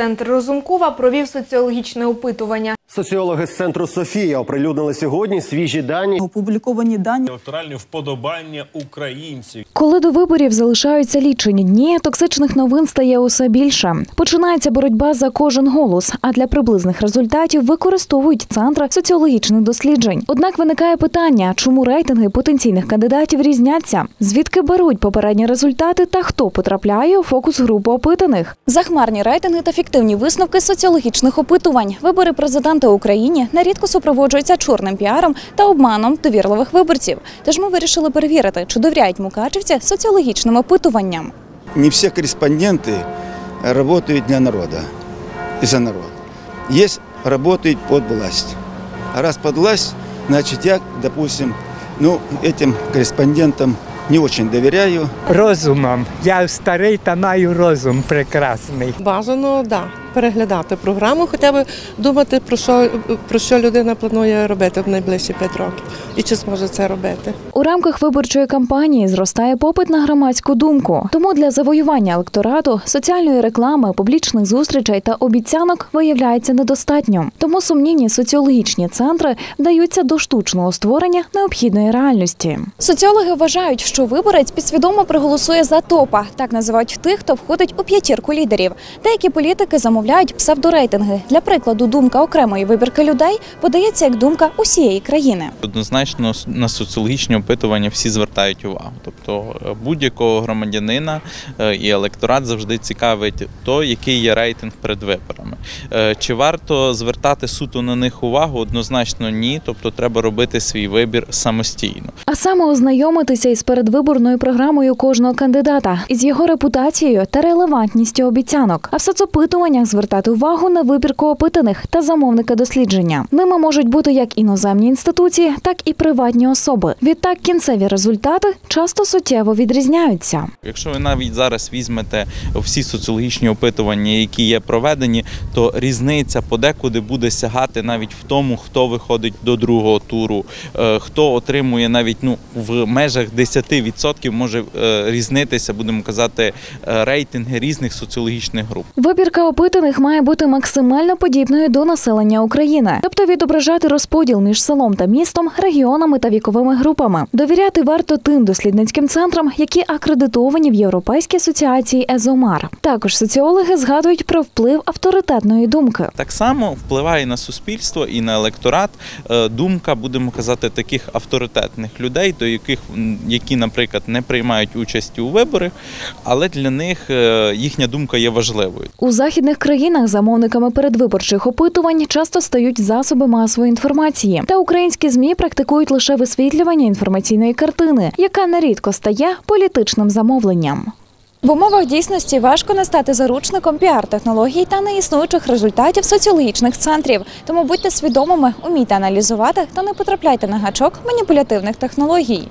центр Розумкова провів соціологічне опитування. Соціологи з центру Софія оприлюднили сьогодні свіжі дані. Опубліковані дані електоральні вподобання українців. Коли до виборів залишаються лічені дні, токсичних новин стає усе більше. Починається боротьба за кожен голос, а для приблизних результатів використовують центри соціологічних досліджень. Однак виникає питання, чому рейтинги потенційних кандидатів різняться, звідки беруть попередні результати та хто потрапляє у фокус групи опитаних. Захмарні рейтинги та фіктивні висновки соціологічних опитувань. Вибори президента Україні нерідко супроводжуються чорним піаром та обманом довірливих виборців. Тож ми вирішили перевірити, чи довіряють мукачевці соціологічним опитуванням. не все корреспонденты работают для народа и за народ. Есть работают под власть. А раз под власть, значит я, допустим, ну, этим корреспондентам не очень доверяю. розумом. Я старий та маю розум прекрасний. Бажано да, переглядати програму, хоча б думати, про що, про що людина планує робити в найближчі 5 років і чи зможе це робити. У рамках виборчої кампанії зростає попит на громадську думку. Тому для завоювання електорату, соціальної реклами, публічних зустрічей та обіцянок виявляється недостатньо. Тому сумнівні соціологічні центри вдаються до штучного створення необхідної реальності. Соціологи вважають, що виборець підсвідомо проголосує за топа. Так називають тих, хто входить у п'ятірку лідерів. Деякі політики замовляють псевдорейтинги. Для прикладу, думка окремої вибірки людей подається як думка усієї країни. Однозначно на соціологічні опитування всі звертають увагу. Тобто е, будь-якого громадянина е, і електорат завжди цікавить то, який є рейтинг перед виборами. Е, Чи варто звертати суто на них увагу? Однозначно ні. Тобто треба робити свій вибір самостійно. А саме ознайомитися із передвиборною програмою кожного кандидата, із його репутацією та релевантністю обіцянок. А в соцопитуваннях звертати увагу на вибірку опитаних та замовника дослідження. Ними можуть бути як іноземні інституції, так і приватні особи. Відтак кінцеві результати часто суттєво відрізняються. Якщо ви навіть зараз візьмете всі соціологічні опитування, які є проведені, то різниця подекуди буде сягати навіть в тому, хто виходить до другого туру, е, хто отримує навіть ну в межах 10% може е, різнитися, будемо казати, е, рейтинги різних соціологічних груп. Вибірка опитаних має бути максимально подібною до населення України, тобто відображати розподіл між селом та містом, регіонами та віковими групами. Довіряти варто тим дослідницьким центрам, які акредитовані в Європейській асоціації Езомар. Також соціологи згадують про вплив авторитетної думки. Так само впливає на суспільство і на електорат е, думка, будемо казати, таких авторитетних людей, до яких які, наприклад, не приймають участі у виборах, але для них е, їхня думка є важливою. У західних країнах замовниками передвиборчих опитувань часто стають засоби масової інформації, та українські змі практикують лише висвітлювання інформаційної картини, яка нерідко стає політичним замовленням. В умовах дійсності важко не стати заручником піар-технологій та неіснуючих результатів соціологічних центрів. Тому будьте свідомими, умійте аналізувати та не потрапляйте на гачок маніпулятивних технологій.